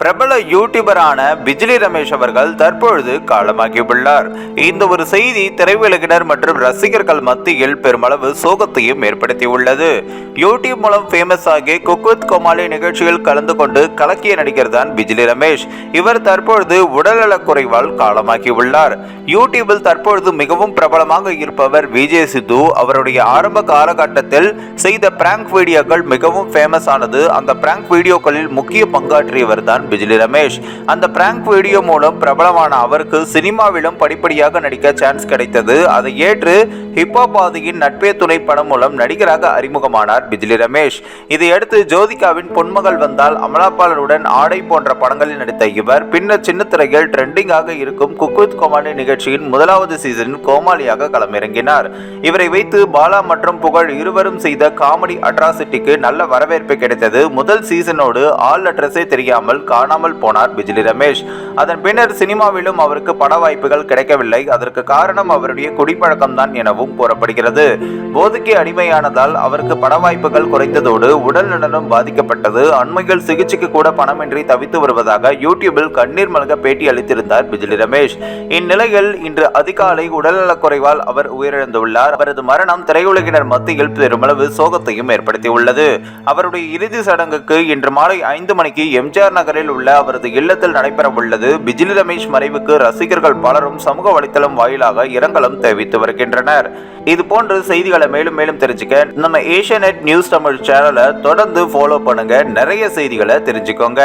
பிரபல யூடியூபரான பிஜிலி ரமேஷ் அவர்கள் தற்பொழுது காலமாகியுள்ளார். இந்த ஒரு செய்தி திரையுலகினர் மற்றும் ரசிகர்கள் மத்தியில் பெருமளவு சோகத்தையும் ஏற்படுத்தியுள்ளது. யூடியூப் மூலம் ஃபேமஸ் ஆகி குக்வித் கோமாளி நிகழ்ச்சியில் கலந்து கொண்டு கலக்கிய நடிகர் தான் பிஜிலி ரமேஷ். இவர் தற்பொழுது உடல்நலக் குறைவால் காலமாகியுள்ளார். யூடியூபில் தற்பொழுது மிகவும் பிரபலமாக இருப்பவர் விஜய் சித்து. அவருடைய ஆரம்ப காலகட்டத்தில் செய்த பிராங்க் வீடியோக்கள் மிகவும் ஃபேமஸ் ஆனது. அந்த பிராங்க் வீடியோக்களில் முக்கிய பங்காற்றியவர் தான் பிஜிலி ரமேஷ். அந்த பிராங்க் வீடியோ மூலம் பிரபலமான அவருக்கு சினிமாவிலும் படிப்படியாக நடிக்க சான்ஸ் கிடைத்தது. அதை ஏற்று ஹிப்ஹாப் ஆதியின் நட்பே துணை படம் மூலம் நடிகராக அறிமுகமானார் பிஜிலி ரமேஷ். இதையடுத்து ஜோதிகாவின் பொன்மகள் வந்தால் அமலாபாலனுடன் ஆடை போன்ற படங்களில் நடித்த இவர் பின்னர் சின்ன திரையில் ட்ரெண்டிங்காக இருக்கும் குக்வித் கோமாளி நிகழ்ச்சியின் முதலாவது சீசனில் கோமாளியாக களமிறங்கினார். இவரை வைத்து பாலா மற்றும் புகழ் இருவரும் செய்த காமெடி அட்ராசிட்டிக்கு நல்ல வரவேற்பு கிடைத்தது. முதல் சீசனோடு ஆல் அட்ரஸே தெரியாமல் காணாமல் போனார் பிஜிலி ரமேஷ். அதன் பின்னர் சினிமாவிலும் அவருக்கு பட வாய்ப்புகள் கிடைக்கவில்லை. அதற்கு காரணம் அவருடைய குடிப்பழக்கம் தான் எனவும் கூறப்படுகிறது. போதைக்கு அடிமையானதால் அவருக்கு பட வாய்ப்புகள் குறைந்ததோடு உடல் நலனும் பாதிக்கப்பட்டது. அண்மையில் சிகிச்சைக்கு கூட பணமின்றி தவித்து வருவதாக யூடியூபில் கண்ணீர் மல்க பேட்டி அளித்திருந்தார் பிஜிலி ரமேஷ். இந்நிலையில் இன்று அதிகாலை உடல்நலக்குறைவால் அவர் உயிரிழந்துள்ளார். அவரது மரணம் திரையுலகினர் மத்தியில் பெருமளவு சோகத்தையும் ஏற்படுத்தியுள்ளது. அவருடைய இறுதி சடங்குக்கு இன்று மாலை ஐந்து மணிக்கு எம்ஜிஆர் நகரில் உள்ள அவரது இல்லத்தில் நடைபெற உள்ளது பிஜிலி ரமேஷ் மறைவுக்கு ரசிகர்கள் பலரும் சமூக வலைத்தளம் வாயிலாக இரங்கலும் தெரிவித்து வருகின்றனர். இது போன்ற செய்திகளை மேலும் மேலும் தெரிஞ்சுக்க நம்ம ஏஷியா நியூஸ் தமிழ் சேனலை தொடர்ந்து ஃபாலோ பண்ணுங்க. நிறைய செய்திகளை தெரிஞ்சுக்கோங்க.